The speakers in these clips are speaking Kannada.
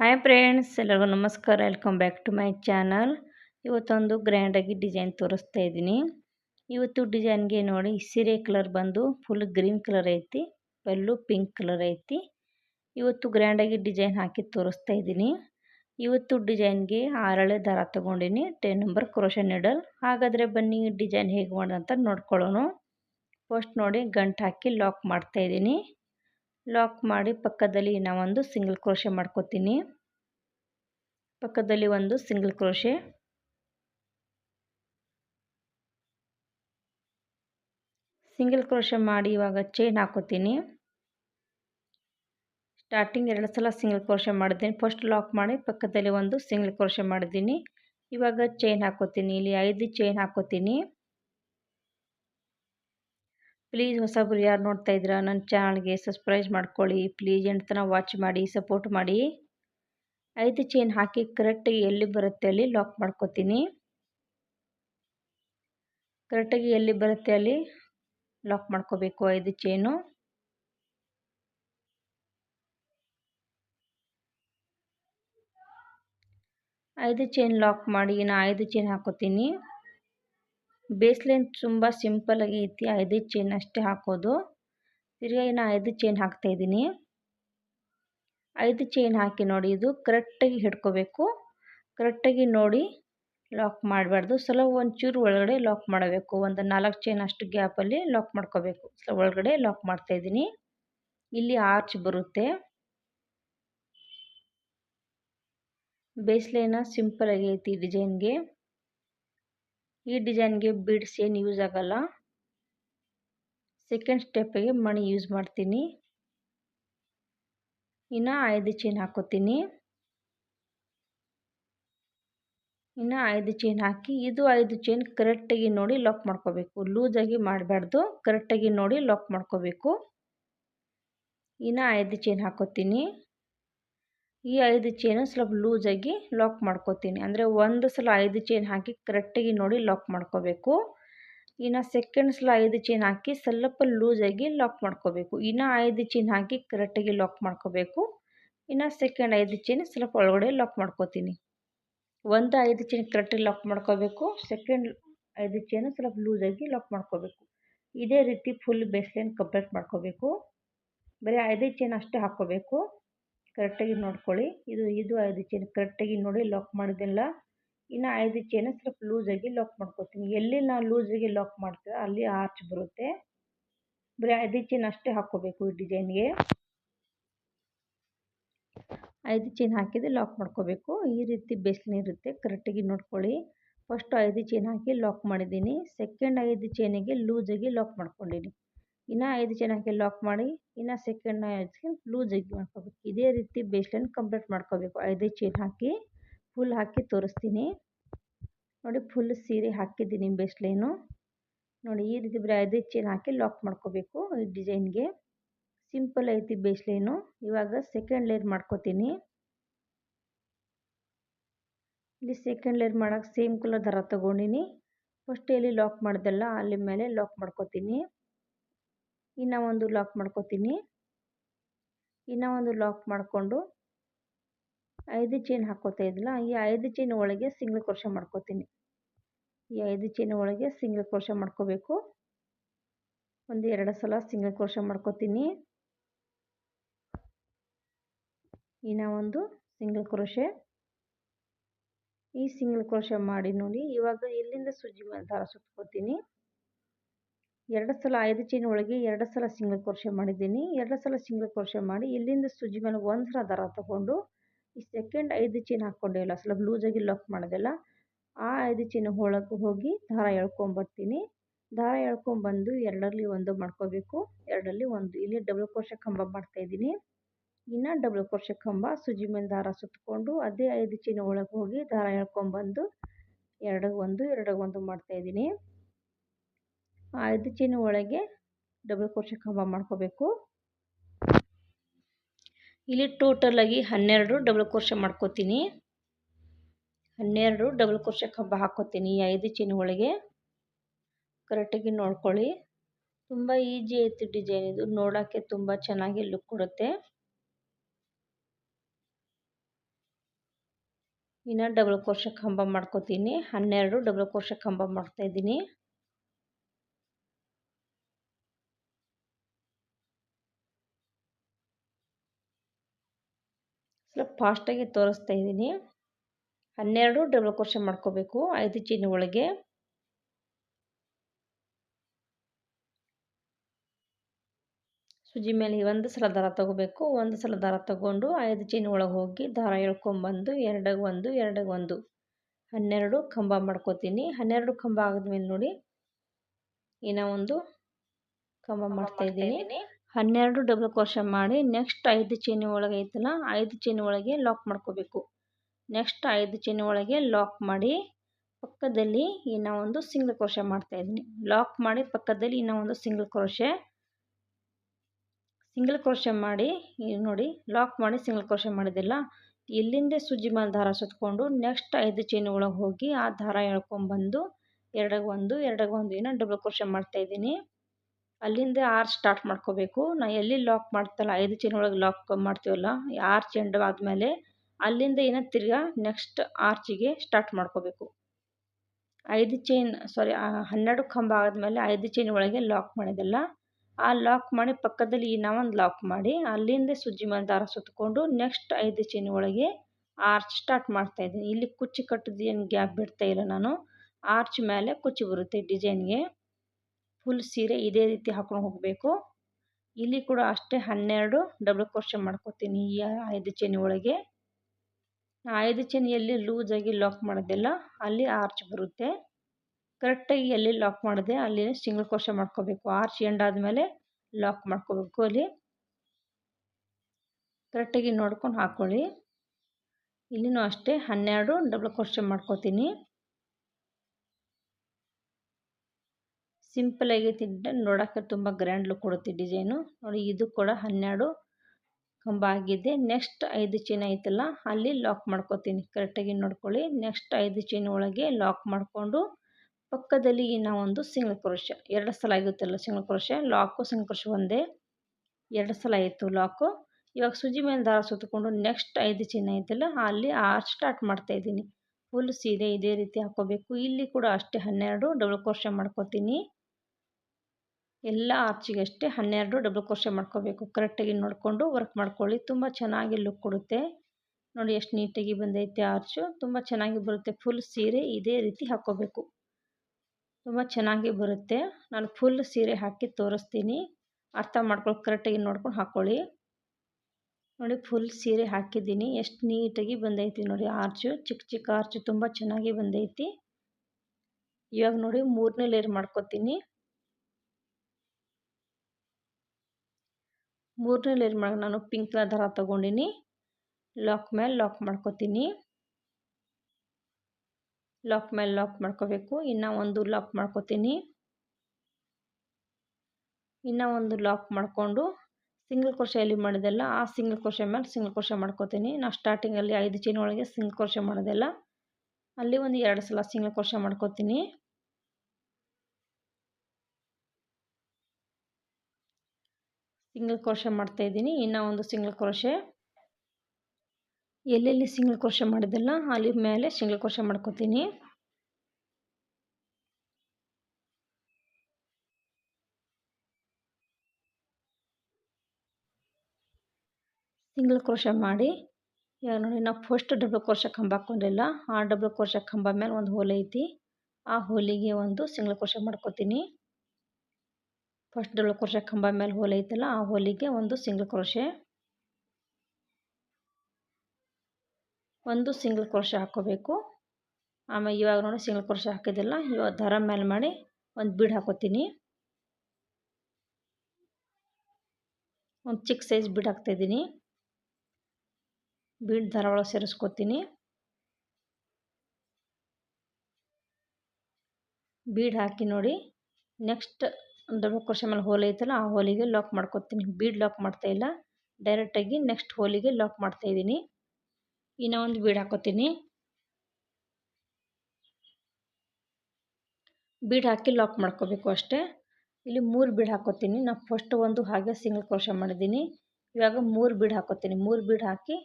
ಹಾಯ್ ಫ್ರೆಂಡ್ಸ್, ಎಲ್ಲರಿಗೂ ನಮಸ್ಕಾರ. Welcome back to my channel. ಇವತ್ತೊಂದು ಗ್ರ್ಯಾಂಡಾಗಿ ಡಿಸೈನ್ ತೋರಿಸ್ತಾ ಇದ್ದೀನಿ. ಇವತ್ತು ಡಿಸೈನ್ಗೆ ನೋಡಿ, ಸೀರೆ ಕಲರ್ ಬಂದು ಫುಲ್ ಗ್ರೀನ್ ಕಲರ್ ಐತಿ ಪಲ್ಲು ಪಿಂಕ್ ಕಲರ್ ಐತಿ. ಇವತ್ತು ಗ್ರ್ಯಾಂಡಾಗಿ ಡಿಸೈನ್ ಹಾಕಿ ತೋರಿಸ್ತಾ ಇದ್ದೀನಿ. ಇವತ್ತು ಡಿಸೈನ್ಗೆ ಆರಳೆ ದಾರ ತೊಗೊಂಡಿನಿ, ಟೆನ್ ನಂಬರ್ ಕ್ರೋಶನ್ ನೀಡಲ್. ಹಾಗಾದರೆ ಬನ್ನಿ, ಡಿಸೈನ್ ಹೇಗೆ ಅಂತ ನೋಡ್ಕೊಳ್ಳೋಣ. ಫಸ್ಟ್ ನೋಡಿ, ಗಂಟು ಹಾಕಿ ಲಾಕ್ ಮಾಡ್ತಾಯಿದ್ದೀನಿ ಲಾಕ್ ಮಾಡಿ ಪಕ್ಕದಲ್ಲಿ ನಾವೊಂದು ಸಿಂಗಲ್ ಕ್ರೋಶೆ ಮಾಡ್ಕೋತೀನಿ. ಪಕ್ಕದಲ್ಲಿ ಒಂದು ಸಿಂಗಲ್ ಕ್ರೋಶೆ ಸಿಂಗಲ್ ಕ್ರೋಶೆ ಮಾಡಿ ಇವಾಗ ಚೈನ್ ಹಾಕೋತೀನಿ. ಸ್ಟಾರ್ಟಿಂಗ್ ಎರಡು ಸಲ ಸಿಂಗಲ್ ಕ್ರೋಶೆ ಮಾಡಿದ್ದೀನಿ. ಫಸ್ಟ್ ಲಾಕ್ ಮಾಡಿ ಪಕ್ಕದಲ್ಲಿ ಒಂದು ಸಿಂಗಲ್ ಕ್ರೋಶೆ ಮಾಡಿದ್ದೀನಿ. ಇವಾಗ ಚೈನ್ ಹಾಕೋತೀನಿ. ಇಲ್ಲಿ ಐದು ಚೈನ್ ಹಾಕೋತೀನಿ. ಪ್ಲೀಸ್ ಹೊಸಬ್ರು ಯಾರು ನೋಡ್ತಾ ಇದ್ದೀರಾ ನನ್ನ ಚಾನಲ್ಗೆ ಸಬ್ಸ್ಕ್ರೈಬ್ ಮಾಡ್ಕೊಳ್ಳಿ, ಪ್ಲೀಸ್ ಎಂಟು ವಾಚ್ ಮಾಡಿ ಸಪೋರ್ಟ್ ಮಾಡಿ. ಐದು ಚೈನ್ ಹಾಕಿ ಕರೆಕ್ಟಾಗಿ ಎಲ್ಲಿ ಬರುತ್ತೆ ಅಲ್ಲಿ ಲಾಕ್ ಮಾಡ್ಕೋತೀನಿ. ಕರೆಕ್ಟಾಗಿ ಎಲ್ಲಿ ಬರುತ್ತೆ ಅಲ್ಲಿ ಲಾಕ್ ಮಾಡ್ಕೋಬೇಕು ಐದು ಚೈನು ಐದು ಚೈನ್ ಲಾಕ್ ಮಾಡಿ ನಾನು ಐದು ಚೈನ್ ಹಾಕೋತೀನಿ. ಬೇಸ್ ಲೈನ್ ತುಂಬ ಸಿಂಪಲ್ಲಾಗಿ ಐತಿ ಐದು ಚೈನ್ ಅಷ್ಟೇ ಹಾಕೋದು. ತಿರ್ಗಾ ಇನ್ನು ಐದು ಚೈನ್ ಹಾಕ್ತಾಯಿದ್ದೀನಿ ಐದು ಚೈನ್ ಹಾಕಿ ನೋಡಿ, ಇದು ಕರೆಕ್ಟಾಗಿ ಹಿಡ್ಕೋಬೇಕು. ಕರೆಕ್ಟಾಗಿ ನೋಡಿ ಲಾಕ್ ಮಾಡಬಾರ್ದು. ಸ್ವಲ್ಪ ಒಂಚೂರು ಒಳಗಡೆ ಲಾಕ್ ಮಾಡಬೇಕು. ಒಂದು ನಾಲ್ಕು ಚೈನ್ ಅಷ್ಟು ಗ್ಯಾಪಲ್ಲಿ ಲಾಕ್ ಮಾಡ್ಕೋಬೇಕು. ಒಳಗಡೆ ಲಾಕ್ ಮಾಡ್ತಾ ಇದ್ದೀನಿ. ಇಲ್ಲಿ ಆರ್ಚ್ ಬರುತ್ತೆ. ಬೇಸ್ಲೈನ ಸಿಂಪಲ್ ಐತಿ ಡಿಸೈನ್ಗೆ ಈ ಡಿಸೈನ್ಗೆ ಬೀಡ್ಸ್ ಏನು ಯೂಸ್ ಆಗಲ್ಲ. ಸೆಕೆಂಡ್ ಸ್ಟೆಪ್ಪಿಗೆ ಮಣಿ ಯೂಸ್ ಮಾಡ್ತೀನಿ. ಇನ್ನು ಐದು ಚೈನ್ ಹಾಕೋತೀನಿ. ಇನ್ನು ಐದು ಚೈನ್ ಹಾಕಿ, ಇದು ಐದು ಚೈನ್ ಕರೆಕ್ಟಾಗಿ ನೋಡಿ ಲಾಕ್ ಮಾಡ್ಕೋಬೇಕು. ಲೂಸಾಗಿ ಮಾಡಬಾರ್ದು, ಕರೆಕ್ಟಾಗಿ ನೋಡಿ ಲಾಕ್ ಮಾಡ್ಕೋಬೇಕು. ಇನ್ನು ಐದು ಚೈನ್ ಹಾಕೋತೀನಿ. ಈ ಐದು ಚೈನು ಸ್ವಲ್ಪ ಲೂಸಾಗಿ ಲಾಕ್ ಮಾಡ್ಕೋತೀನಿ. ಅಂದರೆ ಒಂದು ಸಲ ಐದು ಚೈನ್ ಹಾಕಿ ಕರೆಕ್ಟಾಗಿ ನೋಡಿ ಲಾಕ್ ಮಾಡ್ಕೋಬೇಕು. ಇನ್ನು ಸೆಕೆಂಡ್ ಸಲ ಐದು ಚೈನ್ ಹಾಕಿ ಸ್ವಲ್ಪ ಲೂಸಾಗಿ ಲಾಕ್ ಮಾಡ್ಕೋಬೇಕು. ಇನ್ನು ಐದು ಚೈನ್ ಹಾಕಿ ಕರೆಕ್ಟಾಗಿ ಲಾಕ್ ಮಾಡ್ಕೋಬೇಕು. ಇನ್ನು ಸೆಕೆಂಡ್ ಐದು ಚೈನ್ ಸ್ವಲ್ಪ ಒಳಗಡೆ ಲಾಕ್ ಮಾಡ್ಕೋತೀನಿ. ಒಂದು ಐದು ಚೈನ್ ಕರೆಕ್ಟಾಗಿ ಲಾಕ್ ಮಾಡ್ಕೋಬೇಕು. ಸೆಕೆಂಡ್ ಐದು ಚೈನ್ ಸ್ವಲ್ಪ ಲೂಸಾಗಿ ಲಾಕ್ ಮಾಡ್ಕೋಬೇಕು. ಇದೇ ರೀತಿ ಫುಲ್ ಬೇಸ್ಲೈನ್ ಕಂಪ್ಲೀಟ್ ಮಾಡ್ಕೋಬೇಕು. ಬರೀ ಐದು ಚೈನ್ ಅಷ್ಟೇ ಹಾಕ್ಕೋಬೇಕು. ಕರೆಕ್ಟಾಗಿ ನೋಡ್ಕೊಳ್ಳಿ. ಇದು ಇದು ಐದು ಚೈನ್ ಕರೆಕ್ಟಾಗಿ ನೋಡಿ ಲಾಕ್ ಮಾಡಿದ್ದೆಲ್ಲ ಇನ್ನು ಐದು ಚೈನ್ ಸ್ವಲ್ಪ ಲೂಸಾಗಿ ಲಾಕ್ ಮಾಡ್ಕೊತೀನಿ. ಎಲ್ಲಿ ನಾವು ಲೂಸಾಗಿ ಲಾಕ್ ಮಾಡ್ತೀವಿ ಅಲ್ಲಿ ಆರ್ಚ್ ಬರುತ್ತೆ. ಬರೀ ಐದು ಚೈನ್ ಅಷ್ಟೇ ಹಾಕ್ಕೋಬೇಕು ಈ ಡಿಸೈನ್ಗೆ ಐದು ಚೈನ್ ಹಾಕಿದ್ರೆ ಲಾಕ್ ಮಾಡ್ಕೋಬೇಕು. ಈ ರೀತಿ ಬೇಸ್ಲಿನ ಇರುತ್ತೆ. ಕರೆಕ್ಟಾಗಿ ನೋಡ್ಕೊಳ್ಳಿ. ಫಸ್ಟ್ ಐದು ಚೈನ್ ಹಾಕಿ ಲಾಕ್ ಮಾಡಿದ್ದೀನಿ. ಸೆಕೆಂಡ್ ಐದು ಚೈನಿಗೆ ಲೂಸಾಗಿ ಲಾಕ್ ಮಾಡ್ಕೊಂಡಿನಿ. ಇನ್ನು ಐದು ಹಾಕಿ ಲಾಕ್ ಮಾಡಿ, ಇನ್ನು ಸೆಕೆಂಡ್ನ ಲೂಸ್ ಲೂಸಾಗಿ ಮಾಡ್ಕೋಬೇಕು. ಇದೇ ರೀತಿ ಬೇಸ್ಲೈನ್ ಕಂಪ್ಲೀಟ್ ಮಾಡ್ಕೋಬೇಕು. ಐದೇ ಚೈನ್ ಹಾಕಿ ಫುಲ್ ಹಾಕಿ ತೋರಿಸ್ತೀನಿ. ನೋಡಿ ಫುಲ್ ಸೀರೆ ಹಾಕಿದ್ದೀನಿ ಬೇಸ್ಲೈನು ನೋಡಿ ಈ ರೀತಿ ಬರೀ ಐದೇ ಚೈನ್ ಹಾಕಿ ಲಾಕ್ ಮಾಡ್ಕೋಬೇಕು ಈ ಡಿಸೈನ್ಗೆ ಸಿಂಪಲ್ ಐತಿ ಬೇಸ್ಲೈನು ಇವಾಗ ಸೆಕೆಂಡ್ ಲೇಯರ್ ಮಾಡ್ಕೋತೀನಿ. ಇಲ್ಲಿ ಸೆಕೆಂಡ್ ಲೇಯರ್ ಮಾಡೋಕೆ ಸೇಮ್ ಕಲರ್ ದರ ತೊಗೊಂಡಿನಿ. ಫಸ್ಟ್ ಎಲ್ಲಿ ಲಾಕ್ ಮಾಡಿದೆಲ್ಲ, ಅಲ್ಲಿ ಮೇಲೆ ಲಾಕ್ ಮಾಡ್ಕೋತೀನಿ. ಇನ್ನು ಒಂದು ಲಾಕ್ ಮಾಡ್ಕೋತೀನಿ. ಇನ್ನು ಒಂದು ಲಾಕ್ ಮಾಡಿಕೊಂಡು ಐದು ಚೈನ್ ಹಾಕ್ಕೋತಾ ಈ ಐದು ಚೈನ್ ಒಳಗೆ ಸಿಂಗಲ್ ಕ್ರೋಶ ಮಾಡ್ಕೋತೀನಿ. ಈ ಐದು ಚೈನ್ ಒಳಗೆ ಸಿಂಗಲ್ ಕ್ರೋಶ ಮಾಡ್ಕೋಬೇಕು. ಒಂದು ಎರಡು ಸಲ ಸಿಂಗಲ್ ಕ್ರೋಶ ಮಾಡ್ಕೋತೀನಿ. ಇನ್ನು ಒಂದು ಸಿಂಗಲ್ ಕ್ರೋಶೆ ಈ ಸಿಂಗಲ್ ಕ್ರೋಶ ಮಾಡಿ ನೋಡಿ, ಇವಾಗ ಇಲ್ಲಿಂದ ಸುಜ್ಜಿ ದಾರ ಸುತ್ಕೋತೀನಿ. ಎರಡು ಸಲ ಐದು ಚೈನ್ ಒಳಗೆ ಎರಡು ಸಲ ಸಿಂಗಲ್ ಕ್ರೋಶೆ ಮಾಡಿದ್ದೀನಿ. ಎರಡು ಸಲ ಸಿಂಗಲ್ ಕ್ರೋಶೆ ಮಾಡಿ ಇಲ್ಲಿಂದ ಸುಜಿ ಮೇಲೆ ಒಂದು ಸಲ ದಾರ ತಗೊಂಡು ಈ ಸೆಕೆಂಡ್ ಐದು ಚೈನ್ ಹಾಕ್ಕೊಂಡಿಲ್ಲ ಸ್ವಲ್ಪ ಲೂಸಾಗಿ ಲಾಕ್ ಮಾಡಿದೆಲ್ಲ. ಆ ಐದು ಚೈನ್ ಒಳಗೆ ಹೋಗಿ ದಾರ ಎಳ್ಕೊಂಬರ್ತೀನಿ. ದಾರ ಎಳ್ಕೊಂಬಂದು ಎರಡರಲ್ಲಿ ಒಂದು ಮಾಡ್ಕೋಬೇಕು. ಎರಡರಲ್ಲಿ ಒಂದು. ಇಲ್ಲಿ ಡಬಲ್ ಕ್ರೋಶೆ ಕಂಬ ಮಾಡ್ತಾಯಿದ್ದೀನಿ ಇನ್ನು ಡಬಲ್ ಕ್ರೋಶೆ ಕಂಬ ಸುಜಿ ಮೇಲೆ ದಾರ ಸುತ್ತಕೊಂಡು ಅದೇ ಐದು ಚೈನ್ ಒಳಗೆ ಹೋಗಿ ದಾರ ಎಳ್ಕೊಂಬಂದು ಎರಡು ಒಂದು ಎರಡು ಒಂದು ಮಾಡ್ತಾಯಿದ್ದೀನಿ ಐದು ಚೈನ್ ಒಳಗೆ ಡಬಲ್ ಕ್ರೋಶೆ ಕಂಬ ಮಾಡ್ಕೋಬೇಕು. ಇಲ್ಲಿ ಟೋಟಲಾಗಿ ಹನ್ನೆರಡು ಡಬಲ್ ಕ್ರೋಶೆ ಮಾಡ್ಕೋತೀನಿ. ಹನ್ನೆರಡು ಡಬಲ್ ಕ್ರೋಶೆ ಕಂಬ ಹಾಕೋತೀನಿ ಐದು ಚೈನ್ ಒಳಗೆ. ಕರೆಕ್ಟಾಗಿ ನೋಡ್ಕೊಳ್ಳಿ. ತುಂಬ ಈಜಿ ಐತಿ ಡಿಸೈನ್ ಇದು. ನೋಡೋಕ್ಕೆ ತುಂಬ ಚೆನ್ನಾಗಿ ಲುಕ್ ಕೊಡುತ್ತೆ. ಇನ್ನು ಡಬಲ್ ಕ್ರೋಶ ಕಂಬ ಮಾಡ್ಕೋತೀನಿ. ಹನ್ನೆರಡು ಡಬಲ್ ಕ್ರೋಶ ಕಂಬ ಮಾಡ್ತಾಯಿದ್ದೀನಿ ಸ್ವಲ್ಪ ಫಾಸ್ಟಾಗಿ ತೋರಿಸ್ತಾ ಇದ್ದೀನಿ. ಹನ್ನೆರಡು ಡಬಲ್ ಕ್ರೋಶ ಮಾಡ್ಕೋಬೇಕು ಐದು ಚೀನಿ ಒಳಗೆ. ಸುಜಿ ಮೇಲೆ ಒಂದು ಸಲ ದಾರ ತಗೋಬೇಕು ಒಂದು ಸಲ ದಾರ ತಗೊಂಡು ಐದು ಚೀನಿ ಒಳಗೆ ಹೋಗಿ ದಾರ ಎಳ್ಕೊಂಬಂದು ಎರಡಗೆ ಒಂದು ಎರಡಗೆ ಒಂದು. ಹನ್ನೆರಡು ಕಂಬ ಮಾಡ್ಕೋತೀನಿ. ಹನ್ನೆರಡು ಕಂಬ ಆದಮೇಲೆ ನೋಡಿ ಇನ್ನೂ ಒಂದು ಕಂಬ ಮಾಡ್ತಾಯಿದ್ದೀನಿ ಹನ್ನೆರಡು ಡಬಲ್ ಕ್ರೋಶ ಮಾಡಿ ನೆಕ್ಸ್ಟ್ ಐದು ಚೈನ್ ಒಳಗೆ ಐತಲ್ಲ, ಐದು ಚೈನ್ ಒಳಗೆ ಲಾಕ್ ಮಾಡ್ಕೋಬೇಕು. ನೆಕ್ಸ್ಟ್ ಐದು ಚೈನ್ ಒಳಗೆ ಲಾಕ್ ಮಾಡಿ ಪಕ್ಕದಲ್ಲಿ ಇನ್ನೂ ಒಂದು ಸಿಂಗಲ್ ಕ್ರೋಶ ಮಾಡ್ತಾಯಿದ್ದೀನಿ ಲಾಕ್ ಮಾಡಿ ಪಕ್ಕದಲ್ಲಿ ಇನ್ನೂ ಒಂದು ಸಿಂಗಲ್ ಕ್ರೋಶೆ ಸಿಂಗಲ್ ಕ್ರೋಶ ಮಾಡಿ ನೋಡಿ ಲಾಕ್ ಮಾಡಿ ಸಿಂಗಲ್ ಕ್ರೋಶ ಮಾಡಿದ್ದಿಲ್ಲ ಇಲ್ಲಿಂದ ಸುಜ್ಜಿ ಮೇಲೆ ದಾರ ಸುತ್ಕೊಂಡು ನೆಕ್ಸ್ಟ್ ಐದು ಚೈನ್ ಒಳಗೆ ಹೋಗಿ ಆ ದಾರ ಎಳ್ಕೊಂಬಂದು ಎರಡಾಗ ಒಂದು ಎರಡಾಗ ಒಂದು ಏನೋ ಡಬಲ್ ಕ್ರೋಶ ಮಾಡ್ತಾಯಿದ್ದೀನಿ ಅಲ್ಲಿಂದ ಆರ್ಚ್ ಸ್ಟಾರ್ಟ್ ಮಾಡ್ಕೋಬೇಕು. ನಾ ಎಲ್ಲಿ ಲಾಕ್ ಮಾಡ್ತಲ್ಲ, ಐದು ಚೈನ್ ಒಳಗೆ ಲಾಕ್ ಮಾಡ್ತೀವಲ್ಲ ಆರ್ಚ್ ಎಂಡ್ ಆದಮೇಲೆ ಅಲ್ಲಿಂದ ಏನ ತಿರ್ಗಾ ನೆಕ್ಸ್ಟ್ ಆರ್ಚಿಗೆ ಸ್ಟಾರ್ಟ್ ಮಾಡ್ಕೋಬೇಕು. ಐದು ಚೈನ್ ಸಾರಿ ಹನ್ನೆರಡು ಕಂಬ ಆದಮೇಲೆ ಐದು ಚೈನ್ ಒಳಗೆ ಲಾಕ್ ಮಾಡಿದಲ್ಲ, ಆ ಲಾಕ್ ಮಾಡಿ ಪಕ್ಕದಲ್ಲಿ ಇನ್ನೊಂದು ಲಾಕ್ ಮಾಡಿ, ಅಲ್ಲಿಂದ ಸುಜ್ಜಿ ಮೇಲೆ ದಾರ ಸುತ್ತಕೊಂಡು ನೆಕ್ಸ್ಟ್ ಐದು ಚೈನ್ ಒಳಗೆ ಆರ್ಚ್ ಸ್ಟಾರ್ಟ್ ಮಾಡ್ತಾ ಇದ್ದೀನಿ. ಇಲ್ಲಿ ಕುಚ್ಚಿ ಕಟ್ಟೋದು ಏನು ಗ್ಯಾಪ್ ಬಿಡ್ತಾ ಇಲ್ಲ ನಾನು. ಆರ್ಚ್ ಮೇಲೆ ಕುಚ್ಚಿ ಬರುತ್ತೆ ಡಿಸೈನ್ಗೆ ಫುಲ್ ಸೀರೆ ಇದೇ ರೀತಿ ಹಾಕೊಂಡು ಹೋಗಬೇಕು. ಇಲ್ಲಿ ಕೂಡ ಅಷ್ಟೇ ಹನ್ನೆರಡು ಡಬಲ್ ಕ್ರೋಶೆ ಮಾಡ್ಕೋತೀನಿ ಈ ಐದು ಚೇನಿ ಒಳಗೆ. ಐದು ಚೇನಿಯಲ್ಲಿ ಲೂಸಾಗಿ ಲಾಕ್ ಮಾಡೋದಿಲ್ಲ ಅಲ್ಲಿ ಆರ್ಚ್ ಬರುತ್ತೆ. ಕರೆಕ್ಟಾಗಿ ಎಲ್ಲಿ ಲಾಕ್ ಮಾಡಿದೆ ಅಲ್ಲಿ ಸಿಂಗಲ್ ಕ್ರೋಶೆ ಮಾಡ್ಕೋಬೇಕು. ಆರ್ಚ್ ಎಂಡ್ ಆದಮೇಲೆ ಲಾಕ್ ಮಾಡ್ಕೋಬೇಕು ಅಲ್ಲಿ. ಕರೆಕ್ಟಾಗಿ ನೋಡ್ಕೊಂಡು ಹಾಕ್ಕೊಳ್ಳಿ ಇಲ್ಲಿನೂ ಅಷ್ಟೇ ಹನ್ನೆರಡು ಡಬಲ್ ಕ್ರೋಶೆ ಮಾಡ್ಕೋತೀನಿ. ಸಿಂಪಲ್ ಆಗೈತಿ ನೋಡೋಕ್ಕೆ ತುಂಬ ಗ್ರ್ಯಾಂಡ್ ಲುಕ್ ಕೊಡುತ್ತೆ ಡಿಸೈನು. ನೋಡಿ, ಇದು ಕೂಡ ಹನ್ನೆರಡು ಕಂಬ ಆಗಿದೆ. ನೆಕ್ಸ್ಟ್ ಐದು ಚೈನ್ ಐತಲ್ಲ, ಅಲ್ಲಿ ಲಾಕ್ ಮಾಡ್ಕೋತೀನಿ. ಕರೆಕ್ಟಾಗಿ ನೋಡ್ಕೊಳ್ಳಿ. ನೆಕ್ಸ್ಟ್ ಐದು ಚೈನ್ ಒಳಗೆ ಲಾಕ್ ಮಾಡಿಕೊಂಡು ಪಕ್ಕದಲ್ಲಿ ಒಂದು ಸಿಂಗಲ್ ಕ್ರೋಶ. ಎರಡು ಸಲ ಆಗುತ್ತಲ್ಲ single crochet? Lock single crochet ಒಂದೇ. ಎರಡು ಸಲ ಆಯಿತು ಲಾಕು. ಇವಾಗ ಸುಜಿ ಮೇಲೆ ದಾರ ಸುತ್ತಕೊಂಡು ನೆಕ್ಸ್ಟ್ ಐದು ಚೈನ್ ಐತಲ್ಲ, ಅಲ್ಲಿ ಆರ್ಚ್ ಸ್ಟಾರ್ಟ್ ಮಾಡ್ತಾ ಇದ್ದೀನಿ. ಫುಲ್ ಸೀರೆ ಇದೇ ರೀತಿ ಹಾಕೋಬೇಕು ಇಲ್ಲಿ ಕೂಡ ಅಷ್ಟೇ ಹನ್ನೆರಡು, ಡಬಲ್ ಕ್ರೋಶ ಮಾಡ್ಕೋತೀನಿ. ಎಲ್ಲ ಆರ್ಚಿಗೆ ಅಷ್ಟೇ ಹನ್ನೆರಡು ಡಬಲ್ ಕ್ರೋಷೆ ಮಾಡ್ಕೋಬೇಕು. ಕರೆಕ್ಟಾಗಿ ನೋಡಿಕೊಂಡು ವರ್ಕ್ ಮಾಡ್ಕೊಳ್ಳಿ. ತುಂಬ ಚೆನ್ನಾಗಿ ಲುಕ್ ಕೊಡುತ್ತೆ. ನೋಡಿ ಎಷ್ಟು ನೀಟಾಗಿ ಬಂದೈತೆ ಆರ್ಚು ತುಂಬ ಚೆನ್ನಾಗಿ ಬರುತ್ತೆ. ಫುಲ್ ಸೀರೆ ಇದೇ ರೀತಿ ಹಾಕ್ಕೋಬೇಕು. ತುಂಬ ಚೆನ್ನಾಗಿ ಬರುತ್ತೆ. ನಾನು ಫುಲ್ ಸೀರೆ ಹಾಕಿ ತೋರಿಸ್ತೀನಿ. ಅರ್ಥ ಮಾಡ್ಕೊಳ್ಳಿ. ಕರೆಕ್ಟಾಗಿ ನೋಡ್ಕೊಂಡು ಹಾಕ್ಕೊಳ್ಳಿ. ನೋಡಿ ಫುಲ್ ಸೀರೆ ಹಾಕಿದ್ದೀನಿ. ಎಷ್ಟು ನೀಟಾಗಿ ಬಂದೈತಿ ನೋಡಿ ಆರ್ಚು ಚಿಕ್ಕ ಚಿಕ್ಕ ಆರ್ಚು ತುಂಬ ಚೆನ್ನಾಗಿ ಬಂದೈತಿ. ಇವಾಗ ನೋಡಿ ಮೂರನೇ ಲೇಯರ್ ಮಾಡ್ಕೊತೀನಿ. ಮೂರನೇ ಲೇರ್ ಮಾಡಿ ನಾನು ಪಿಂಕ್ ದಾರ ತೊಗೊಂಡಿನಿ. ಲಾಕ್ ಮೇಲೆ ಲಾಕ್ ಮಾಡ್ಕೊತೀನಿ. ಲಾಕ್ ಮೇಲೆ ಲಾಕ್ ಮಾಡ್ಕೋಬೇಕು. ಇನ್ನೂ ಒಂದು ಲಾಕ್ ಮಾಡ್ಕೋತೀನಿ. ಇನ್ನೂ ಒಂದು ಲಾಕ್ ಮಾಡಿಕೊಂಡು ಸಿಂಗಲ್ ಕ್ರೋಶೆಯಲ್ಲಿ ಮಾಡಿದೆಲ್ಲ, ಆ ಸಿಂಗಲ್ ಕ್ರೋಶೆ ಮೇಲೆ ಸಿಂಗಲ್ ಕ್ರೋಶೆ ಮಾಡ್ಕೋತೀನಿ. ನಾವು ಸ್ಟಾರ್ಟಿಂಗಲ್ಲಿ ಐದು ಚೈನ್ ಒಳಗೆ ಸಿಂಗಲ್ ಕ್ರೋಶೆ ಮಾಡೋದೆಲ್ಲ. ಅಲ್ಲಿ ಒಂದು ಎರಡು ಸಲ ಸಿಂಗಲ್ ಕ್ರೋಶೆ ಮಾಡ್ಕೋತೀನಿ. ಸಿಂಗಲ್ ಮಾಡ್ತಾ ಇದ್ದೀನಿ, ಇನ್ನೂ ಒಂದು ಸಿಂಗಲ್ ಕ್ರೋಶೆ ಎಲ್ಲೆಲ್ಲಿ ಸಿಂಗಲ್ ಕ್ರೋಶೆ ಮಾಡಿದ್ದಲ್ಲ ಅಲ್ಲಿ ಮೇಲೆ ಸಿಂಗಲ್ ಕ್ರೋಶೆ ಮಾಡ್ಕೋತೀನಿ. ಸಿಂಗಲ್ ಕ್ರೋಶೆ ಮಾಡಿ, ಇವಾಗ ನೋಡಿ ನಾವು ಫಸ್ಟ್ ಡಬಲ್ ಕ್ರೋಶ ಕಂಬ ಹಾಕ್ಕೊಂಡಿಲ್ಲ ಆ ಡಬಲ್ ಕ್ರೋಶ ಕಂಬ ಮೇಲೆ ಒಂದು ಹೋಲ್ ಐತಿ, ಆ ಹೋಲಿಗೆ ಒಂದು ಸಿಂಗಲ್ ಕ್ರೋಶ ಮಾಡ್ಕೋತೀನಿ. ಫಸ್ಟ್ ಡಬಲ್ ಕ್ರೋಶೆ ಕಂಬ ಮೇಲೆ ಹೋಲ್ ಐತಲ್ಲ, ಆ ಹೋಲಿಗೆ ಒಂದು ಸಿಂಗಲ್ ಕ್ರೋಶೆ. ಒಂದು ಸಿಂಗಲ್ ಕ್ರೋಶೆ ಹಾಕೋಬೇಕು. ಆಮೇಲೆ ಇವಾಗ ನೋಡಿ ಸಿಂಗಲ್ ಕ್ರೋಶೆ ಹಾಕಿದಿಲ್ಲ ಇವಾಗ ದರ ಮೇಲೆ ಮಾಡಿ ಒಂದು ಬೀಡ್ ಹಾಕೋತೀನಿ. ಒಂದು ಚಿಕ್ಕ ಸೈಜ್ ಬೀಡ್ ಹಾಕ್ತಾಯಿದ್ದೀನಿ. ಬೀಡ್ ದಾರ ಒಳಗೆ ಸೇರಿಸ್ಕೊತೀನಿ. ಬೀಡ್ ಹಾಕಿ ನೋಡಿ ನೆಕ್ಸ್ಟ್ ಡಬಲ್ ಕ್ರೋಶ ಮೇಲೆ ಹೋಲ್ ಐತಲ್ಲ, ಆ ಹೋಲಿಗೆ ಲಾಕ್ ಮಾಡ್ಕೊತೀನಿ. ಬೀಡ್ ಲಾಕ್ ಮಾಡ್ತಾ ಮಾಡ್ತಾಯಿಲ್ಲ ಡೈರೆಕ್ಟಾಗಿ ನೆಕ್ಸ್ಟ್ ಹೋಲಿಗೆ ಲಾಕ್ ಮಾಡ್ತಾಯಿದ್ದೀನಿ ಇನ್ನೂ ಒಂದು ಬೀಡ್ ಹಾಕೋತೀನಿ. ಬೀಡ್ ಹಾಕಿ ಲಾಕ್ ಮಾಡ್ಕೋಬೇಕು ಅಷ್ಟೇ. ಇಲ್ಲಿ ಮೂರು ಬೀಡ್ ಹಾಕೋತೀನಿ. ನಾನು ಫಸ್ಟ್ ಒಂದು ಹಾಗೆ ಸಿಂಗಲ್ ಕ್ರೋಶ ಮಾಡಿದ್ದೀನಿ. ಇವಾಗ ಮೂರು ಬೀಡ್ ಹಾಕೋತೀನಿ. ಮೂರು ಬೀಡ್ ಹಾಕಿ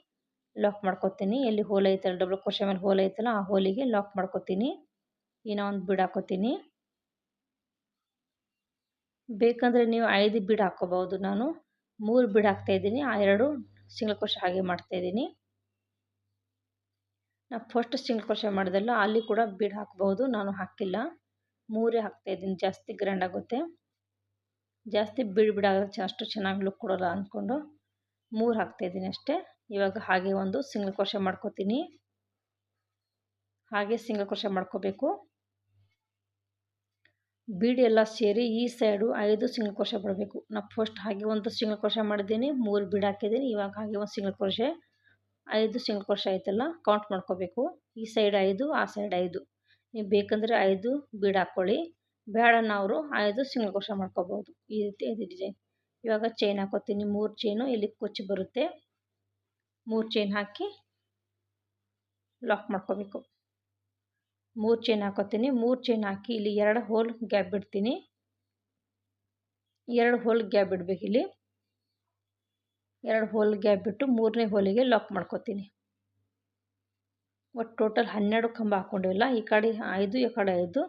ಲಾಕ್ ಮಾಡ್ಕೋತೀನಿ. ಎಲ್ಲಿ ಹೋಲ್ ಐತಲ್ಲ ಡಬಲ್ ಕ್ರೋಶ ಮೇಲೆ ಹೋಲ್ ಐತಲ್ಲ, ಆ ಹೋಲಿಗೆ ಲಾಕ್ ಮಾಡ್ಕೋತೀನಿ. ಇನ್ನೂ ಒಂದು ಬೀಡ್ ಹಾಕೋತೀನಿ. ಬೇಕಂದರೆ ನೀವು ಐದು ಬೀಡ್ ಹಾಕ್ಕೋಬೌದು ನಾನು ಮೂರು ಬೀಡ್ ಹಾಕ್ತಾಯಿದ್ದೀನಿ ಆ ಎರಡು ಸಿಂಗಲ್ ಕ್ರೋಶ ಹಾಗೆ ಮಾಡ್ತಾಯಿದ್ದೀನಿ ನಾವು ಫಸ್ಟ್ ಸಿಂಗಲ್ ಕ್ರೋಶ ಮಾಡಿದಲ್ಲ ಅಲ್ಲಿ ಕೂಡ ಬೀಡ್ ಹಾಕ್ಬೋದು ನಾನು ಹಾಕಿಲ್ಲ. ಮೂರೇ ಹಾಕ್ತಾಯಿದ್ದೀನಿ ಜಾಸ್ತಿ ಗ್ರ್ಯಾಂಡ್ ಆಗುತ್ತೆ. ಜಾಸ್ತಿ ಬೀಡ್ ಬಿಡಾಗುತ್ತೆ ಅಷ್ಟು ಚೆನ್ನಾಗಿ ಲುಕ್ ಕೊಡೋಲ್ಲ ಅಂದ್ಕೊಂಡು ಮೂರು ಹಾಕ್ತಾಯಿದ್ದೀನಿ ಅಷ್ಟೇ. ಇವಾಗ ಹಾಗೆ ಒಂದು ಸಿಂಗಲ್ ಕ್ರೋಶ ಮಾಡ್ಕೋತೀನಿ. ಹಾಗೆ ಸಿಂಗಲ್ ಕ್ರೋಶ ಮಾಡ್ಕೋಬೇಕು. ಬೀಡ್ ಎಲ್ಲ ಸೇರಿ ಈ ಸೈಡು ಐದು ಸಿಂಗಲ್ ಕ್ರೋಶೆ ಬರಬೇಕು ನಾನು ಫಸ್ಟ್ ಹಾಗೆ ಒಂದು ಸಿಂಗಲ್ ಕ್ರೋಶೆ ಮಾಡಿದ್ದೀನಿ, ಮೂರು ಬೀಡ್ ಹಾಕಿದ್ದೀನಿ, ಇವಾಗ ಹಾಗೆ ಒಂದು ಸಿಂಗಲ್ ಕ್ರೋಶೆ ಐದು ಸಿಂಗಲ್ ಕ್ರೋಶೆ ಆಯ್ತಲ್ಲ ಕೌಂಟ್ ಮಾಡ್ಕೋಬೇಕು. ಈ ಸೈಡ್ ಐದು, ಆ ಸೈಡ್ ಐದು. ನೀವು ಬೇಕಂದರೆ ಐದು ಬೀಡ್ ಹಾಕ್ಕೊಳ್ಳಿ. ಬೇಡನವರು ಐದು ಸಿಂಗಲ್ ಕ್ರೋಶೆ ಮಾಡ್ಕೋಬೋದು. ಈ ರೀತಿ ಐದು ಡಿಸೈನ್ ಇವಾಗ ಚೈನ್ ಹಾಕೋತೀನಿ. ಮೂರು ಚೈನು ಇಲ್ಲಿ ಕೊಚ್ಚಿ ಬರುತ್ತೆ. ಮೂರು ಚೈನ್ ಹಾಕಿ ಲಾಕ್ ಮಾಡ್ಕೋಬೇಕು. ಮೂರು ಚೈನ್ ಹಾಕೋತೀನಿ. ಮೂರು ಚೈನ್ ಹಾಕಿ ಇಲ್ಲಿ ಎರಡು ಹೋಲ್ ಗ್ಯಾಪ್ ಬಿಡ್ತೀನಿ ಎರಡು ಹೋಲ್ ಗ್ಯಾಪ್ ಬಿಡಬೇಕು ಇಲ್ಲಿ. ಎರಡು ಹೋಲ್ ಗ್ಯಾಪ್ ಬಿಟ್ಟು ಮೂರನೇ ಹೋಲಿಗೆ ಲಾಕ್ ಮಾಡ್ಕೋತೀನಿ. ಒಟ್ಟು ಟೋಟಲ್ ಹನ್ನೆರಡು ಕಂಬ ಹಾಕ್ಕೊಂಡಿಲ್ಲ ಈ ಕಡೆ ಐದು, ಈ ಕಡೆ ಐದು.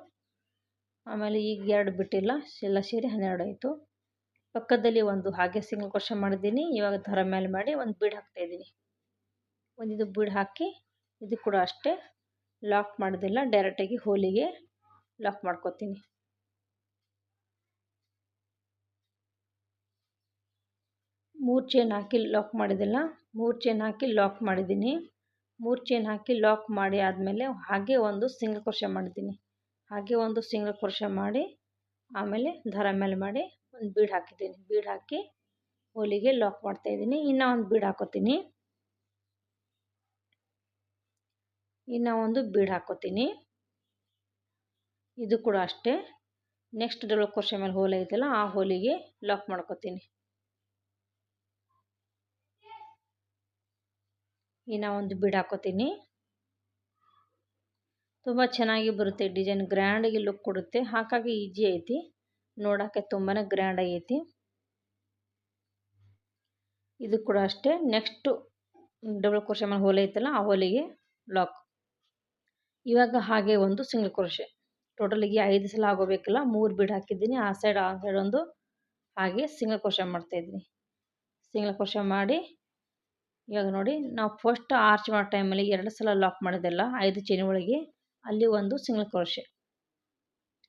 ಆಮೇಲೆ ಈಗ ಎರಡು ಬಿಟ್ಟಿಲ್ಲ. ಎಲ್ಲ ಸೇರಿ ಹನ್ನೆರಡು ಆಯಿತು. ಪಕ್ಕದಲ್ಲಿ ಒಂದು ಹಾಗೆ ಸಿಂಗಲ್ ಕ್ರೋಶ ಮಾಡಿದ್ದೀನಿ. ಇವಾಗ ದರ ಮೇಲೆ ಮಾಡಿ ಒಂದು ಬೀಡ್ ಹಾಕ್ತಾಯಿದ್ದೀನಿ ಒಂದಿದು ಬೀಡ್ ಹಾಕಿ, ಇದು ಕೂಡ ಅಷ್ಟೇ. ಲಾಕ್ ಮಾಡೋದಿಲ್ಲ ಡೈರೆಕ್ಟಾಗಿ ಹೋಲಿಗೆ ಲಾಕ್ ಮಾಡ್ಕೋತೀನಿ. ಮೂರು ಚೈನ್ ಹಾಕಿ ಲಾಕ್ ಮಾಡಿದಿಲ್ಲ, ಮೂರು ಚೈನ್ ಹಾಕಿ ಲಾಕ್ ಮಾಡಿದ್ದೀನಿ ಮೂರು ಚೈನ್ ಹಾಕಿ ಲಾಕ್ ಮಾಡಿ ಆದಮೇಲೆ ಹಾಗೆ ಒಂದು ಸಿಂಗಲ್ ಕ್ರೋಶ ಮಾಡಿದ್ದೀನಿ ಹಾಗೆ ಒಂದು ಸಿಂಗಲ್ ಕ್ರೋಶ ಮಾಡಿ ಆಮೇಲೆ ದರ ಮೇಲೆ ಮಾಡಿ ಒಂದು ಬೀಡ್ ಹಾಕಿದ್ದೀನಿ. ಬೀಡ್ ಹಾಕಿ ಹೋಲಿಗೆ ಲಾಕ್ ಮಾಡ್ತಾಯಿದ್ದೀನಿ ಇನ್ನೂ ಒಂದು ಬೀಡ್ ಹಾಕೋತೀನಿ. ಇನ್ನು ಒಂದು ಬೀಡ್ ಹಾಕೋತೀನಿ. ಇದು ಕೂಡ ಅಷ್ಟೇ. ನೆಕ್ಸ್ಟ್ ಡಬಲ್ ಕ್ರೋಶೆ ಮೇಲೆ ಹೋಲ್ ಐತಲ್ಲ, ಆ ಹೋಲಿಗೆ ಲಾಕ್ ಮಾಡ್ಕೋತೀನಿ. ಇನ್ನು ಒಂದು ಬೀಡ್ ಹಾಕೋತೀನಿ. ತುಂಬ ಚೆನ್ನಾಗಿ ಬರುತ್ತೆ, ಡಿಸೈನ್ ಗ್ರ್ಯಾಂಡಾಗಿ ಲುಕ್ ಕೊಡುತ್ತೆ. ಹಾಗಾಗಿ ಈಜಿ ಐತಿ. ನೋಡೋಕ್ಕೆ ತುಂಬಾ ಗ್ರ್ಯಾಂಡ್ ಆಗೈತಿ. ಇದು ಕೂಡ ಅಷ್ಟೇ. ನೆಕ್ಸ್ಟು ಡಬಲ್ ಕ್ರೋಶೆ ಮೇಲೆ ಹೋಲ್ ಐತಲ್ಲ, ಆ ಹೋಲಿಗೆ ಲಾಕ್ ಇವಾಗ ಹಾಗೆ ಒಂದು ಸಿಂಗಲ್ ಕ್ರೋಶೆ ಟೋಟಲಿಗೆ ಐದು ಸಲ ಆಗೋಬೇಕಲ್ಲ, ಮೂರು ಬೀಡ್ ಹಾಕಿದ್ದೀನಿ, ಆ ಸೈಡ್ ಆ ಸೈಡ್ ಒಂದು ಹಾಗೆ ಸಿಂಗಲ್ ಕ್ರೋಶೆ ಮಾಡ್ತಾಯಿದ್ದೀನಿ ಸಿಂಗಲ್ ಕ್ರೋಶೆ ಮಾಡಿ, ಇವಾಗ ನೋಡಿ, ನಾವು ಫಸ್ಟ್ ಆರ್ಚ್ ಮಾಡೋ ಟೈಮಲ್ಲಿ ಎರಡು ಸಲ ಲಾಕ್ ಮಾಡಿದೆಲ್ಲ, ಐದು ಚೈನ್ ಒಳಗೆ ಅಲ್ಲಿ ಒಂದು ಸಿಂಗಲ್ ಕ್ರೋಶೆ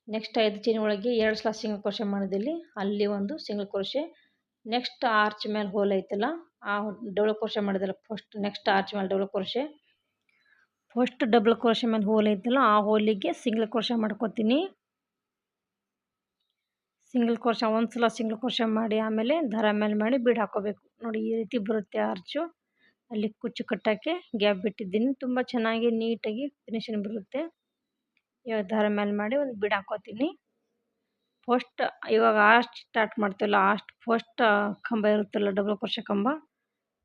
ನೆಕ್ಸ್ಟ್ ಐದು ಚೈನ್ ಒಳಗೆ ಎರಡು ಸಲ ಸಿಂಗಲ್ ಕ್ರೋಶೆ ಮಾಡಿದಲ್ಲಿ ಅಲ್ಲಿ ಒಂದು ಸಿಂಗಲ್ ಕ್ರೋಶೆ ನೆಕ್ಸ್ಟ್ ಆರ್ಚ್ ಮೇಲೆ ಹೋಲ್ ಐತಲ್ಲ, ಆ ಡಬಲ್ ಕ್ರೋಶೆ ಮಾಡಿದಲ್ಲ ಫಸ್ಟ್ ನೆಕ್ಸ್ಟ್ ಆರ್ಚ್ ಮೇಲೆ double crochet first double crochet ಮೇಲೆ ಹೋಲ್ ಐತಲ್ಲ, ಆ ಹೋಲಿಗೆ ಸಿಂಗಲ್ ಕ್ರೋಶ ಮಾಡ್ಕೋತೀನಿ. ಸಿಂಗಲ್ ಕ್ರೋಶ ಒಂದು ಸಲ ಸಿಂಗಲ್ ಕ್ರೋಶ ಮಾಡಿ ಆಮೇಲೆ ದರ ಮೇಲೆ ಮಾಡಿ ಬೀಡ್ ಹಾಕೋಬೇಕು. ನೋಡಿ ಈ ರೀತಿ ಬರುತ್ತೆ ಆರ್ಚು ಅಲ್ಲಿ ಕುಚ್ಚು ಕಟ್ಟೋಕ್ಕೆ ಗ್ಯಾಪ್ ಬಿಟ್ಟಿದ್ದೀನಿ. ತುಂಬ ಚೆನ್ನಾಗಿ ನೀಟಾಗಿ ಫಿನಿಶಿಂಗ್ ಬರುತ್ತೆ. ಇವಾಗ ದಾರ ಮೇಲೆ ಮಾಡಿ ಒಂದು ಬೀಡ್ ಹಾಕೋತೀನಿ. ಫಸ್ಟ್ ಇವಾಗ ಆಸ್ಟ್ ಸ್ಟಾರ್ಟ್ ಮಾಡ್ತೀವಲ್ಲ ಆಸ್ಟ್ ಫಸ್ಟ್ ಕಂಬ ಇರುತ್ತಲ್ಲ ಡಬಲ್ ಕ್ರೋಶ ಕಂಬ,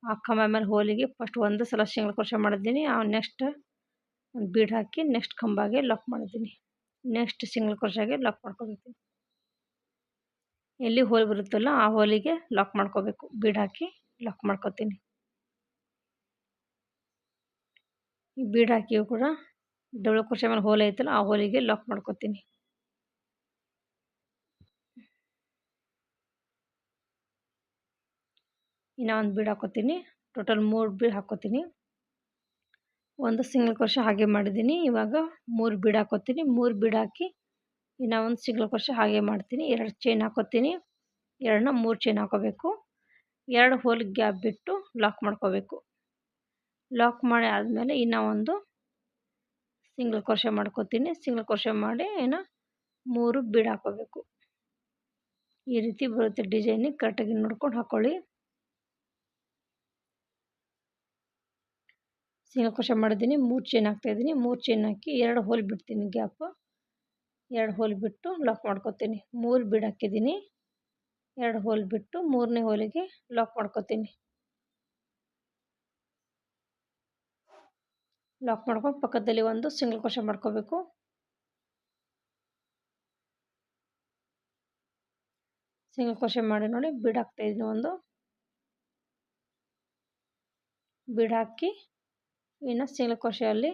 ಆ ಕಂಬ ಮೇಲೆ ಹೋಲಿಗೆ ಫಸ್ಟ್ ಒಂದು ಸಲ ಸಿಂಗಲ್ ಕ್ರೋಶ ಮಾಡಿದ್ದೀನಿ. ಆ ನೆಕ್ಸ್ಟ್ ಒಂದು ಬೀಡ್ ಹಾಕಿ ನೆಕ್ಸ್ಟ್ ಕಂಬಾಗೆ ಲಾಕ್ ಮಾಡಿದ್ದೀನಿ. ನೆಕ್ಸ್ಟ್ ಸಿಂಗಲ್ ಕ್ರೋಶಾಗೆ ಲಾಕ್ ಮಾಡ್ಕೋಬೇಕು. ಎಲ್ಲಿ ಹೋಲ್ ಬರುತ್ತಲ್ಲ ಆ ಹೋಲಿಗೆ ಲಾಕ್ ಮಾಡ್ಕೋಬೇಕು. ಬೀಡ್ ಹಾಕಿ ಲಾಕ್ ಮಾಡ್ಕೋತೀನಿ. ಈ ಬೀಡ್ ಹಾಕಿ ಕೂಡ ಡಬಲ್ ಕ್ರೋಶ ಮೇಲೆ ಹೋಲ್ ಐತಲ್ಲ ಆ ಹೋಲಿಗೆ ಲಾಕ್ ಮಾಡ್ಕೋತೀನಿ. ಇನ್ನೊಂದು ಬೀಡ್ ಹಾಕೋತೀನಿ. ಟೋಟಲ್ ಮೂರು ಬೀಡ್ ಹಾಕೋತೀನಿ. ಒಂದು ಸಿಂಗಲ್ ಕ್ರೋಶ ಹಾಗೆ ಮಾಡಿದ್ದೀನಿ. ಇವಾಗ ಮೂರು ಬೀಡ್ ಹಾಕೋತೀನಿ. ಮೂರು ಬೀಡ್ ಹಾಕಿ ಇನ್ನು ಒಂದು ಸಿಂಗಲ್ ಕ್ರೋಶ ಹಾಗೆ ಮಾಡ್ತೀನಿ. ಎರಡು ಚೈನ್ ಹಾಕೋತೀನಿ. ಎರಡನ್ನ ಮೂರು ಚೈನ್ ಹಾಕೋಬೇಕು. ಎರಡು ಹೋಲ್ ಗ್ಯಾಪ್ ಬಿಟ್ಟು ಲಾಕ್ ಮಾಡ್ಕೋಬೇಕು. ಲಾಕ್ ಮಾಡಿ ಆದಮೇಲೆ ಇನ್ನು ಒಂದು ಸಿಂಗಲ್ ಕ್ರೋಶ ಮಾಡ್ಕೋತೀನಿ. ಸಿಂಗಲ್ ಕ್ರೋಶ ಮಾಡಿ ಇನ್ನು ಮೂರು ಬೀಡ್ ಹಾಕೋಬೇಕು. ಈ ರೀತಿ ಬರುತ್ತೆ ಡಿಸೈನಿಗೆ. ಕರೆಕ್ಟಾಗಿ ನೋಡ್ಕೊಂಡು ಹಾಕ್ಕೊಳ್ಳಿ ಸಿಂಗಲ್ ಕ್ರೋಶ ಮಾಡಿದ್ದೀನಿ, ಮೂರು ಚೈನ್ ಹಾಕ್ತಾಯಿದ್ದೀನಿ ಮೂರು ಚೈನ್ ಹಾಕಿ ಎರಡು ಹೋಲ್ ಬಿಡ್ತೀನಿ ಗ್ಯಾಪು ಎರಡು ಹೋಲ್ ಬಿಟ್ಟು ಲಾಕ್ ಮಾಡ್ಕೊತೀನಿ. ಮೂರು ಬೀಡ್ ಹಾಕಿದ್ದೀನಿ. ಎರಡು ಹೋಲ್ ಬಿಟ್ಟು ಮೂರನೇ ಹೋಲಿಗೆ ಲಾಕ್ ಮಾಡ್ಕೊತೀನಿ. ಲಾಕ್ ಮಾಡ್ಕೊಂಡು ಪಕ್ಕದಲ್ಲಿ ಒಂದು ಸಿಂಗಲ್ ಕ್ರೋಶ ಮಾಡ್ಕೋಬೇಕು. ಸಿಂಗಲ್ ಕ್ರೋಶ ಮಾಡಿ ನೋಡಿ ಬೀಡ್ ಹಾಕ್ತಾಯಿದ್ದೀನಿ ಒಂದು. ಬೀಡ್ ಹಾಕಿ ಇನ್ನು ಸಿಂಗಲ್ ಕ್ರೋಶೆಯಲ್ಲಿ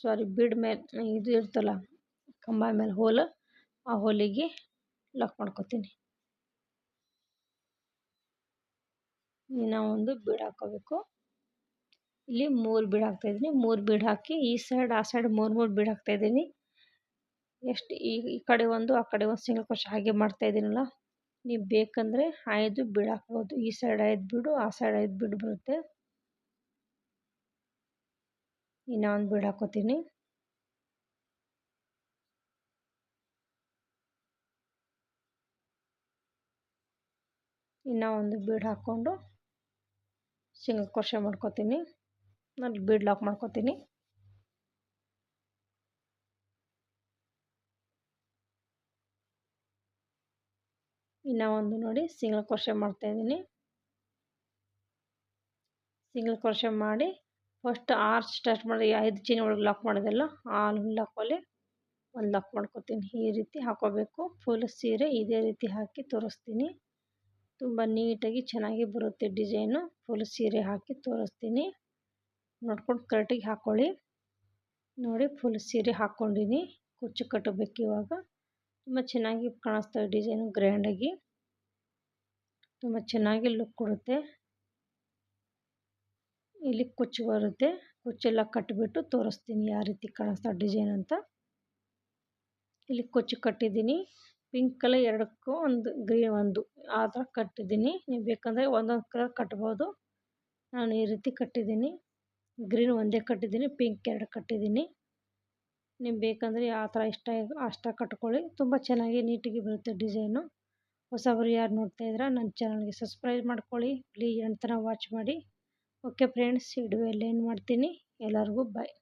ಸಾರಿ ಬೀಡ್ ಮೇಲೆ, ಇದು ಇರ್ತಲ್ಲ, ಕಂಬ ಮೇಲೆ ಹೋಲ್ ಆ ಹೋಲಿಗೆ ಲಾಕ್ ಮಾಡ್ಕೊತೀನಿ. ಇನ್ನು ಒಂದು ಬೀಡ್ ಹಾಕೋಬೇಕು ಇಲ್ಲಿ ಮೂರು ಬೀಡ್ ಹಾಕ್ತಾಯಿದ್ದೀನಿ ಮೂರು ಬೀಡ್ ಹಾಕಿ ಈ ಸೈಡ್ ಆ ಸೈಡ್ ಮೂರು ಮೂರು ಬೀಡ್ ಹಾಕ್ತಾಯಿದ್ದೀನಿ ಎಷ್ಟು ಈ ಈ ಕಡೆ ಒಂದು, ಆ ಕಡೆ ಒಂದು ಸಿಂಗಲ್ ಕ್ರೋಶ ಹಾಗೆ ಮಾಡ್ತಾಯಿದ್ದೀನಲ್ಲ ನೀವು ಬೇಕಂದರೆ ಐದು ಬೀಡ್ ಹಾಕ್ಬೋದು. ಈ ಸೈಡ್ ಐದು ಬಿಡು ಆ ಸೈಡ್ ಐದು ಬೀಡು ಬರುತ್ತೆ. ಇನ್ನು ಒಂದು ಬೀಡ್ ಹಾಕೋತೀನಿ ಇನ್ನೂ ಒಂದು ಬೀಡ್ ಹಾಕ್ಕೊಂಡು ಸಿಂಗಲ್ ಕೊರ್ಷೆ ಮಾಡ್ಕೋತೀನಿ. ನಾನು ಬೀಡ್ ಲಾಕ್ ಮಾಡ್ಕೋತೀನಿ. ಇನ್ನೂ ಒಂದು ನೋಡಿ ಸಿಂಗಲ್ ಕ್ರೋಶೆ ಮಾಡ್ತಾಯಿದ್ದೀನಿ ಸಿಂಗಲ್ ಕ್ರೋಶೆ ಮಾಡಿ ಫಸ್ಟ್ ಆರು ಸ್ಟಾರ್ಟ್ ಮಾಡಿ ಐದು ಚೀನಿ ಒಳಗೆ ಲಾಕ್ ಮಾಡೋದಲ್ಲ ಆ ಲಾಕಲ್ಲಿ ಒಂದು ಲಾಕ್ ಮಾಡ್ಕೊತೀನಿ. ಈ ರೀತಿ ಹಾಕೋಬೇಕು ಫುಲ್ ಸೀರೆ ಇದೇ ರೀತಿ ಹಾಕಿ ತೋರಿಸ್ತೀನಿ. ತುಂಬ ನೀಟಾಗಿ ಚೆನ್ನಾಗಿ ಬರುತ್ತೆ ಡಿಸೈನು ಫುಲ್ ಸೀರೆ ಹಾಕಿ ತೋರಿಸ್ತೀನಿ. ನೋಡ್ಕೊಂಡು ಕರೆಕ್ಟಾಗಿ ಹಾಕ್ಕೊಳ್ಳಿ. ನೋಡಿ ಫುಲ್ ಸೀರೆ ಹಾಕ್ಕೊಂಡಿನಿ. ಕುಚ್ಚು ಕಟ್ಟಬೇಕು ಇವಾಗ. ತುಂಬ ಚೆನ್ನಾಗಿ ಕಾಣಿಸ್ತವೆ ಡಿಸೈನು ಗ್ರ್ಯಾಂಡಾಗಿ ತುಂಬ ಚೆನ್ನಾಗಿ ಲುಕ್ ಕೊಡುತ್ತೆ. ಇಲ್ಲಿ ಕುಚ್ಚು ಬರುತ್ತೆ. ಕುಚ್ಚೆಲ್ಲ ಕಟ್ಟಿಬಿಟ್ಟು ತೋರಿಸ್ತೀನಿ ಯಾವ ರೀತಿ ಕಾಣಿಸ್ತಾ ಡಿಸೈನ್ ಅಂತ. ಇಲ್ಲಿ ಕುಚ್ಚು ಕಟ್ಟಿದ್ದೀನಿ. ಪಿಂಕ್ ಕಲರ್ ಎರಡಕ್ಕೂ ಒಂದು ಗ್ರೀನ್ ಒಂದು ಆ ಥರ ಕಟ್ಟಿದ್ದೀನಿ. ನೀವು ಬೇಕಂದರೆ ಒಂದೊಂದು ಕಲರ್ ಕಟ್ಬೋದು. ನಾನು ಈ ರೀತಿ ಕಟ್ಟಿದ್ದೀನಿ. ಗ್ರೀನ್ ಒಂದೇ ಕಟ್ಟಿದ್ದೀನಿ, ಪಿಂಕ್ ಎರಡು ಕಟ್ಟಿದ್ದೀನಿ. ನೀವು ಬೇಕಂದರೆ ಆ ಥರ ಇಷ್ಟ ಅಷ್ಟ ಕಟ್ಕೊಳ್ಳಿ. ತುಂಬ ಚೆನ್ನಾಗಿ ನೀಟಾಗಿ ಬರುತ್ತೆ ಡಿಸೈನು. ಹೊಸಬರು ಯಾರು ನೋಡ್ತಾ ಇದ್ದೀರಾ, ನನ್ನ ಚಾನಲ್ಗೆ ಸಬ್ಸ್ಕ್ರೈಬ್ ಮಾಡ್ಕೊಳ್ಳಿ. ಪ್ಲೀಸ್ ಥರ ವಾಚ್ ಮಾಡಿ. ಓಕೆ ಫ್ರೆಂಡ್ಸ್ ವಿಡಿಯೋ ಎಲ್ಲ ಏನು ಮಾಡ್ತೀನಿ? ಎಲ್ಲರಿಗೂ ಬಾಯ್